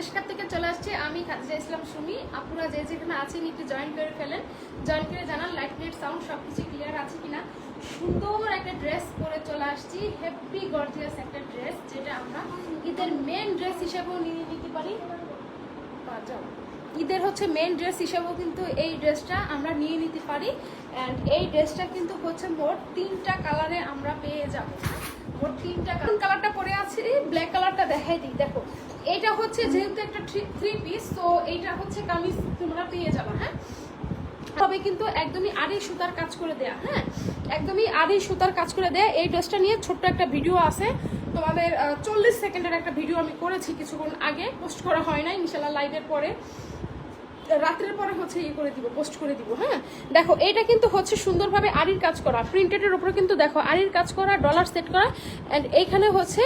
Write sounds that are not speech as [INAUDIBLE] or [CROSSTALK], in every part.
দেশকার থেকে চলে আসছি আমি খাদিজা ইসলাম সুমি। আপনারা যে যেখানে আছেন, একটু জয়েন করে ফেলেন। জয়েন করে জানান লাইট নেট সাউন্ড সব কিছু ক্লিয়ার আছে কিনা। সুন্দর একটা ড্রেস পরে চলে আসছি। হেভি গর্জিয়াস একটা ড্রেস যেটা আমরা ঈদের মেন ড্রেস হিসেবেও নিয়ে নিতে পারি। যাও। ঈদের হচ্ছে মেন ড্রেস হিসেবেও কিন্তু এই ড্রেসটা আমরা নিয়ে নিতে পারি। অ্যান্ড এই ড্রেসটা কিন্তু হচ্ছে মোট তিনটা কালারে আমরা পেয়ে যাব। মোট তিনটা কোন কালারটা পরে আছে ব্ল্যাক কালারটা দেখাই দিই। দেখো, এটা হচ্ছে যেহেতু একটা থ্রি পিস তো এইটা হচ্ছে কামিজ তোমরা পেয়ে যাবে হ্যাঁ? তবে কিন্তু একদমই আড়ি সুতার কাজ করে দেয়া হ্যাঁ? একদমই আড়ি সুতার কাজ করে দেয়া। এই ড্রেসটা নিয়ে ছোট্ট একটা ভিডিও আছে। তোমাদের চল্লিশ সেকেন্ডের একটা ভিডিও আমি করেছি কিছুক্ষণ আগে। পোস্ট করা হয় না ইনশাল্লাহ লাইভের পরে। রাত্রের পরে হচ্ছে ইয়ে করে দিব পোস্ট করে দিব হ্যাঁ? দেখো, এটা কিন্তু হচ্ছে সুন্দরভাবে আড়ির কাজ করা। প্রিন্টেডের উপরে কিন্তু দেখো আড়ির কাজ করা ডলার সেট করা অ্যান্ড এইখানে হচ্ছে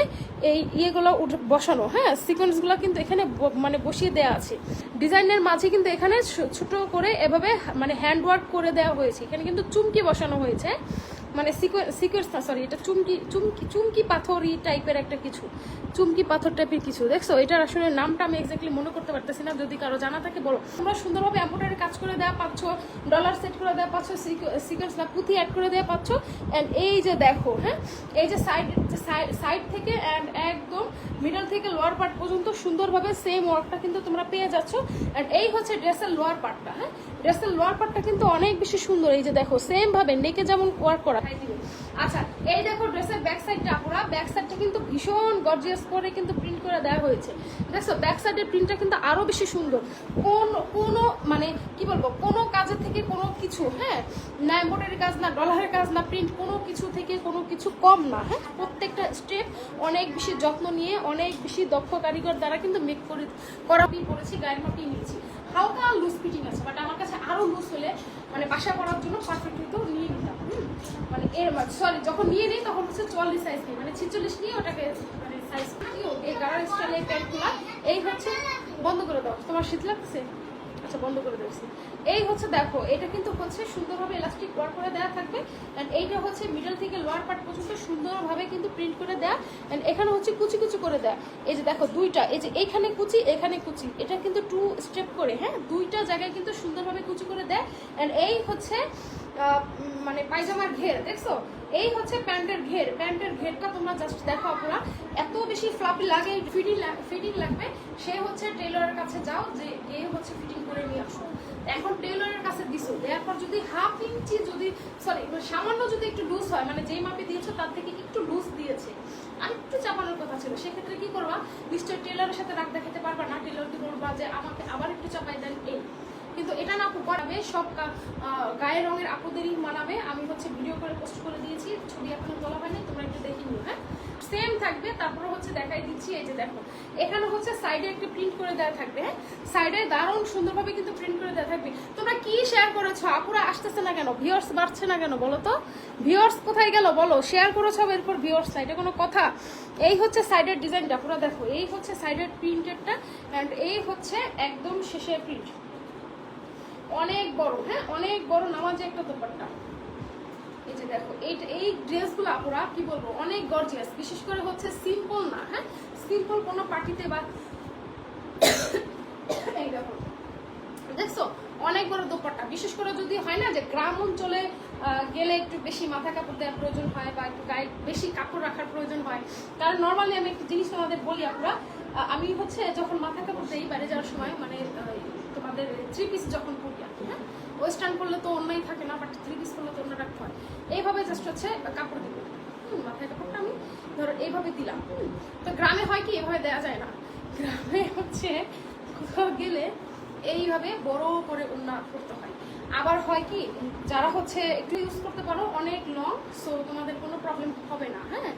এই ইয়েগুলো বসানো হ্যাঁ? সিকোয়েন্সগুলো কিন্তু এখানে মানে বসিয়ে দেওয়া আছে। ডিজাইনের মাঝে কিন্তু এখানে ছোট করে এভাবে মানে হ্যান্ড ওয়ার্ক করে দেওয়া হয়েছে। এখানে কিন্তু চুমকি বসানো হয়েছে। মানে সিকোয়েন্স না সরি এটা চুমকি চুমকি চুমকি পাথরই টাইপের একটা কিছু। চুমকি পাথর টাইপের কিছু, দেখছ? এটার আসলে নামটা আমি এক্স্যাক্টলি মনে করতে পারতেছি না, যদি কারও জানা থাকে বলো। তোমরা সুন্দরভাবে এম্ব্রয়ডারি কাজ করে দেওয়া পাচ্ছ ডলার সেট করে দেওয়া পাচ্ছ সিকোয়েন্স না পুঁথি অ্যাড করে দেওয়া পাচ্ছ। অ্যান্ড এই যে দেখো হ্যাঁ? এই যে সাইড সাইড থেকে অ্যান্ড একদম মিডল থেকে লোয়ার পার্ট পর্যন্ত সুন্দরভাবে সেম ওয়ার্কটা কিন্তু তোমরা পেয়ে যাচ্ছ। অ্যান্ড এই হচ্ছে ড্রেসের লোয়ার পার্টটা হ্যাঁ? ড্রেসের লোয়ার পার্টটা কিন্তু অনেক বেশি সুন্দর। এই যে দেখো সেমভাবে নেকে যেমন ওয়ার্ক করা আচ্ছা এই দেখো ড্রেসের ব্যাক সাইডটা পুরো। ব্যাক সাইডটা কিন্তু ভীষণ গর্জিয়াস করে কিন্তু প্রিন্ট করে দেওয়া হয়েছে। দেখছ ব্যাক সাইডের প্রিন্টটা কিন্তু আরও বেশি সুন্দর। কোন, কোনো মানে কি বলব, কোনো কাজের থেকে কোনো কিছু হ্যাঁ? না কাজ, না ডলারের কাজ, না প্রিন্ট কোনো কিছু থেকে কোনো কিছু কম না হ্যাঁ? প্রত্যেকটা স্টেপ অনেক বেশি যত্ন নিয়ে, অনেক বেশি দক্ষ কারিগর দ্বারা কিন্তু মেক করে, করা করেছি গায়ের মাটি নিয়েছি। হালকা লুজ ফিটিং আছে বাট আমার কাছে আরও লুজ হলে মানে বাসা করার জন্য পারফেক্ট হতো, নিয়ে নিতাম। মানে এর সরি যখন নিয়ে নিই তখন হচ্ছে চুয়াল্লিশ সাইজ নিই মানে ছিচল্লিশ নিয়ে ওটাকে মানে সাইজ এই গাড়ার স্টাইলে প্যান্টগুলো এই হচ্ছে বন্ধ করে দাও। তোমার শীত লাগছে? আচ্ছা বন্ধ করে দিয়েছি। এই হচ্ছে দেখো, এটা কিন্তু হচ্ছে সুন্দরভাবে ইলাস্টিক ওয়ার করে দেওয়া থাকবে। অ্যান্ড এইটা হচ্ছে মিডল থেকে লোয়ার পার্ট পর্যন্ত সুন্দরভাবে কিন্তু প্রিন্ট করে দেয়া। অ্যান্ড এখানে হচ্ছে কুচি কুচি করে দেয়া। এই যে দেখো, দুইটা। এই যে এইখানে কুচি, এখানে কুচি। এটা কিন্তু টু স্টেপ করে হ্যাঁ? দুইটা জায়গায় কিন্তু সুন্দরভাবে কুচি করে দেয়। অ্যান্ড এই হচ্ছে মানে পায়জামার ঘের, দেখছ? এই হচ্ছে প্যান্টের ঘের। প্যান্টের ঘেরটা তোমরা জাস্ট দেখো আপনারা। এত বেশি ফ্লাপি লাগে ফিটিং ফিটিং লাগবে। সে হচ্ছে টেলরের কাছে যাও, যে এ হচ্ছে ফিটিং করে নিয়ে আসো। এখন টেলরের কাছে দিছো, দেওয়ার পর যদি হাফ ইঞ্চি যদি সরি সামান্য যদি একটু লুজ হয় মানে যেই মাপে দিয়েছ তার থেকে একটু লুজ দিয়েছে। আর একটু চাপানোর কথা ছিল। সেক্ষেত্রে কি করবা? নিশ্চয়ই টেলরের সাথে রাগ দেখাতে পারবা না। টেলরকে বলবা যে, আমাকে আবার একটু চাপাই দেন, এই। কিন্তু এটা না করাবে সব গায়ের রঙের আপুদেরই মানাবে। আমি হচ্ছে ভিডিও করে পোস্ট করে দিয়েছি, ছবি এখনও তোলা হয়নি, তোমরা একটু দেখে নিও হ্যাঁ? সেম থাকবে, তারপরে হচ্ছে দেখাই দিচ্ছি, এই যে দেখো। এখানে হচ্ছে সাইডে একটা প্রিন্ট করে দেওয়া থাকবে হ্যাঁ? সাইডে দারুণ সুন্দরভাবে কিন্তু প্রিন্ট করে দেওয়া থাকবে। তোমরা কি শেয়ার করেছ? আপুরা আসতেছে না কেন? ভিউয়ার্স বাড়ছে না কেন, বলো তো? ভিউয়ার্স কোথায় গেল, বলো? শেয়ার করেছ এরপর ভিউয়ার্স সাইডে কোনো কথা। এই হচ্ছে সাইডের ডিজাইনটা পুরো দেখো, এই হচ্ছে সাইডের প্রিন্টেডটা অ্যান্ড এই হচ্ছে একদম শেষের প্রিন্ট অনেক বড় হ্যাঁ? অনেক বড় নামাজে একটা দোপাট্টা। এই যে দেখো, এই এই ড্রেসগুলো আপুরা, কি বলব, অনেক গর্জিয়াস বিশেষ করে হচ্ছে সিম্পল না হ্যাঁ? সিম্পল কোনো পার্টিতে বা [COUGHS] এই দেখো, দেখছ? অনেক বড় দোপাট্টা। বিশেষ করে যদি হয় না যে গ্রাম অঞ্চলে গেলে একটু বেশি মাথা কাপড় দেওয়ার প্রয়োজন হয় বা একটু গায়ে বেশি কাপড় রাখার প্রয়োজন হয়। কারণ নর্মালি আমি একটা জিনিস তোমাদের বলি আপনারা আমি হচ্ছে যখন মাথা কাপড় দেই বাইরে যাওয়ার সময় মানে আহ, তোমাদের থ্রি পিস যখন পড়ি আর কি হ্যাঁ? ওয়েস্টার্ন করলে তো অন্যই থাকে না বাট থ্রি পিস করলে তো অন্য রাখতে হয়। এইভাবে জাস্ট হচ্ছে কাপড় দিব মাথায় কাপড়টা আমি ধরো এইভাবে দিলাম তো গ্রামে হয় কি এভাবে দেওয়া যায় না। গ্রামে হচ্ছে কোথাও গেলে এইভাবে বড় করে উন্না করতে হয়। আবার হয় কি, যারা হচ্ছে একটু ইউজ করতে পারো, অনেক লং সো তোমাদের কোনো প্রবলেম হবে না হ্যাঁ?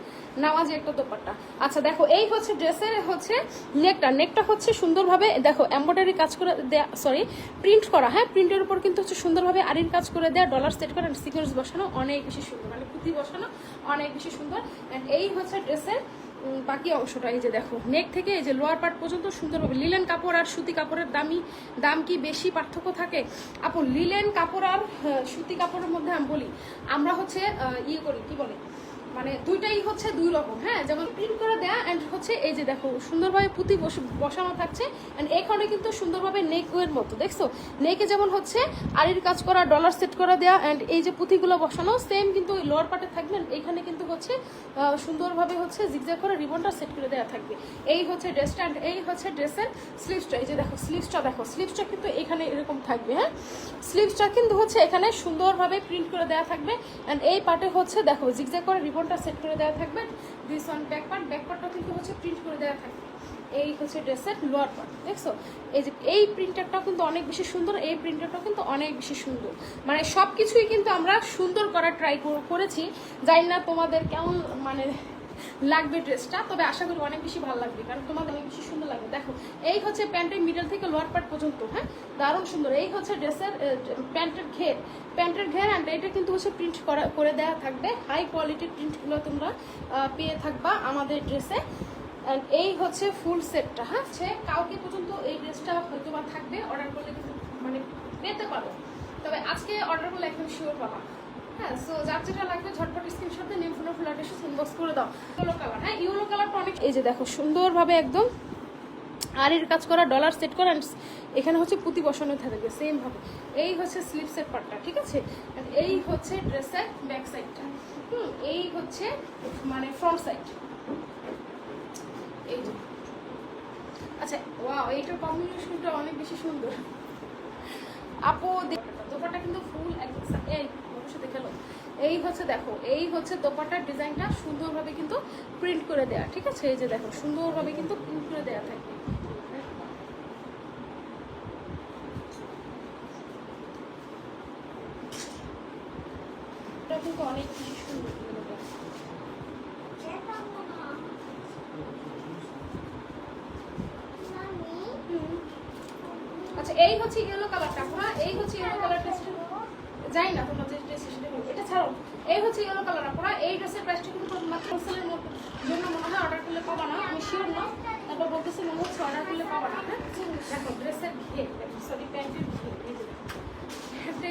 নামাজি একটা দোপাট্টা। আচ্ছা দেখো, এই হচ্ছে ড্রেসের হচ্ছে নেকটা। নেকটা হচ্ছে সুন্দরভাবে, দেখো এম্ব্রয়ডারি কাজ করে দেয়া সরি প্রিন্ট করা হ্যাঁ? প্রিন্টের উপর কিন্তু হচ্ছে সুন্দরভাবে আরির কাজ করে দেয়া ডলার সেট করা সিকোয়েন্স বসানো, অনেক বেশি সুন্দর মানে পুঁথি বসানো, অনেক বেশি সুন্দর। এই হচ্ছে ড্রেসের বাকি অংশটা এই যে দেখো। নেক থেকে এই যে লোয়ার পার্ট পর্যন্ত সুন্দরভাবে লিলেন কাপড় আর সুতি কাপড়ের দামি দাম কি বেশি পার্থক্য থাকে? আপু লিলেন কাপড় আর সুতি কাপড়ের মধ্যে আমি বলি, আমরা হচ্ছে ইয়ে করি, কি বলে? মানে দুইটাই হচ্ছে দুই রকম হ্যাঁ? যেমন প্রিন্ট করে দেয়া অ্যান্ড হচ্ছে এই যে দেখো, সুন্দরভাবে পুঁতি বস- বসানো থাকছে অ্যান্ড এখানে কিন্তু সুন্দরভাবে নেক এর মতো, দেখছ? নেকে যেমন হচ্ছে আড়ির কাজ করা ডলার সেট করা দেয়া অ্যান্ড এই যে পুঁতিগুলো বসানো সেম কিন্তু ওই লোয়ার পার্টে থাকবে এখানে কিন্তু হচ্ছে সুন্দরভাবে হচ্ছে জিগজ্যাগ করে রিবনটা সেট করে দেওয়া থাকবে। এই হচ্ছে ড্রেসটা অ্যান্ড এই হচ্ছে ড্রেসের স্লিভসটা এই যে দেখো স্লিভসটা দেখো স্লিভসটা কিন্তু এখানে এরকম থাকবে হ্যাঁ? স্লিভসটা কিন্তু হচ্ছে এখানে সুন্দরভাবে প্রিন্ট করে দেওয়া থাকবে অ্যান্ড এই পার্টে হচ্ছে দেখো জিগজ্যাগ করে রিবনটা সেট করে দেওয়া থাকবে। This one back part back পার্টটা কিন্তু হচ্ছে প্রিন্ট করে দেওয়া থাকবে। এই হচ্ছে ড্রেসের লোয়ার পার্ট দেখছ? এই যে, এই প্রিন্টারটাও কিন্তু অনেক বেশি সুন্দর, এই প্রিন্টারটাও কিন্তু অনেক বেশি সুন্দর। মানে সব কিছুই কিন্তু আমরা সুন্দর করার ট্রাই করেছি। জানি না তোমাদের কেমন মানে লাগবে ড্রেসটা, তবে আশা করি অনেক বেশি ভালো লাগবে, কারণ তোমাদের অনেক বেশি সুন্দর লাগবে। দেখো, এই হচ্ছে প্যান্টের মিডল থেকে লোয়ার পার্ট পর্যন্ত হ্যাঁ? দারুণ সুন্দর। এই হচ্ছে ড্রেসের প্যান্টের ঘের। প্যান্টের ঘের অ্যান্ড এটা কিন্তু হচ্ছে প্রিন্ট করা, করে দেওয়া থাকবে। হাই কোয়ালিটির প্রিন্টগুলো তোমরা পেয়ে থাকবা আমাদের ড্রেসে। অ্যান্ড এই হচ্ছে ফুল সেটটা হ্যাঁ? সে কাউকে পর্যন্ত এই ড্রেসটা হয়তো বা থাকবে অর্ডার করলে কিন্তু মানে পেতে পারো। তবে আজকে অর্ডার করলে একদম শিওর পাবা। হ্যাঁ সো যার যেটা লাগবে, ঝটপট স্ক্রিনশট দিয়ে নেম ফোনের ফুল অ্যাড্রেস ইনবক্স করে দাও। ইয়েলো কালার হ্যাঁ ইয়েলো কালারটা অনেক এই যে দেখো, সুন্দরভাবে একদম আর এর কাজ করা ডলার সেট করা এখানে হচ্ছে পুঁতি বসানো থাকবে সেম ভাবে। এই হচ্ছে স্লিপসের পার্টটা ঠিক আছে? এই হচ্ছে ড্রেসের ব্যাক সাইডটা হুম, এই হচ্ছে মানে ফ্রন্ট সাইড এই আচ্ছা ওয়াও এইটার কম্বিনেশনটা অনেক বেশি সুন্দর। আপু দোপাটা কিন্তু ফুল একদম সা- এই অবশ্যই দেখাল এই হচ্ছে দেখো, এই হচ্ছে দোপাটার ডিজাইনটা সুন্দরভাবে কিন্তু প্রিন্ট করে দেয়া, ঠিক আছে? এই যে দেখো, সুন্দরভাবে কিন্তু প্রিন্ট করে দেয়া সুন্দর আচ্ছা এই হচ্ছে ইয়েলো কালারটা হ্যাঁ এই হচ্ছে ইয়েলো কালার টেস্ট যাই না, তোমরা যে ড্রেস সেটা বলব। এটা ছাড়ো এই হচ্ছে ইয়েলো কালার আপনারা এই ড্রেসের প্রাইসটা কিন্তু মাত্র হোলসেলের জন্য মনে হয় অর্ডার করলে পাবা না। আমি শিওর না। তারপর বলতেছি মনে হচ্ছে অর্ডার করলে পাবা না। দেখো ড্রেসের ঘিয়ে সরি প্যান্টের ঘে